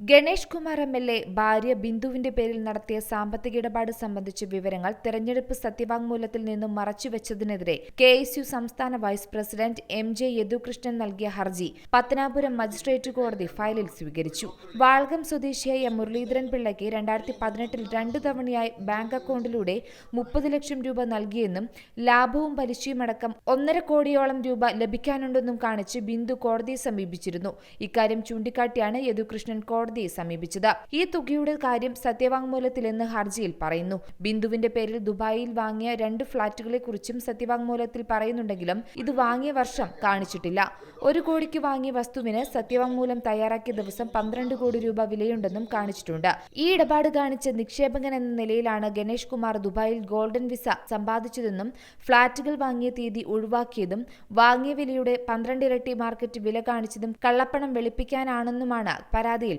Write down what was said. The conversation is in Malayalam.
Ganesh Kumar M L A ഭാര്യ ബിന്ദുവിന്റെ പേരിൽ നടത്തിയ സാമ്പത്തിക ഇടപാട് സംബന്ധിച്ച വിവരങ്ങൾ തെരഞ്ഞെടുപ്പ് സത്യവാങ്മൂലത്തിൽ നിന്നും മറച്ചുവെച്ചതിനെതിരെ കെ എസ് യു സംസ്ഥാന vice president M J Yadukrishnan നൽകിയ ഹർജി പത്തനാപുരം മജിസ്ട്രേറ്റ് കോടതി ഫയലിൽ സ്വീകരിച്ചു. വാൾഗം സ്വദേശിയായ മുരളീധരൻ പിള്ളയ്ക്ക് രണ്ടായിരത്തി പതിനെട്ടിൽ രണ്ടു തവണയായി ബാങ്ക് അക്കൗണ്ടിലൂടെ മുപ്പത് ലക്ഷം രൂപ നൽകിയെന്നും ലാഭവും പലിശയുമടക്കം ഒന്നര കോടിയോളം രൂപ ലഭിക്കാനുണ്ടെന്നും കാണിച്ച് ബിന്ദു കോടതിയെ സമീപിച്ചിരുന്നു. ഇക്കാര്യം ചൂണ്ടിക്കാട്ടിയാണ് യദുകൃഷ്ണൻ കോടതിയെ സമീപിച്ചത്. ഈ തുകയുടെ കാര്യം സത്യവാങ്മൂലത്തിലെന്ന് ഹർജിയിൽ പറയുന്നു. ബിന്ദുവിന്റെ പേരിൽ ദുബായിൽ വാങ്ങിയ രണ്ട് ഫ്ളാറ്റുകളെക്കുറിച്ചും സത്യവാങ്മൂലത്തിൽ പറയുന്നുണ്ടെങ്കിലും ഇത് വാങ്ങിയ വർഷം കാണിച്ചിട്ടില്ല. ഒരു കോടിക്ക് വാങ്ങിയ വസ്തുവിന് സത്യവാങ്മൂലം തയ്യാറാക്കിയ ദിവസം പന്ത്രണ്ട് കോടി രൂപ വിലയുണ്ടെന്നും കാണിച്ചിട്ടുണ്ട്. ഈ ഇടപാട് കാണിച്ച നിക്ഷേപകൻ എന്ന നിലയിലാണ് ഗണേഷ് കുമാർ ദുബായിൽ ഗോൾഡൻ വിസ സമ്പാദിച്ചതെന്നും ഫ്ളാറ്റുകൾ വാങ്ങിയ തീയതി ഒഴിവാക്കിയതും വാങ്ങിയ വിലയുടെ പന്ത്രണ്ടിരട്ടി മാർക്കറ്റ് വില കാണിച്ചതും കള്ളപ്പണം വെളുപ്പിക്കാനാണെന്നുമാണ് പരാതിയിൽ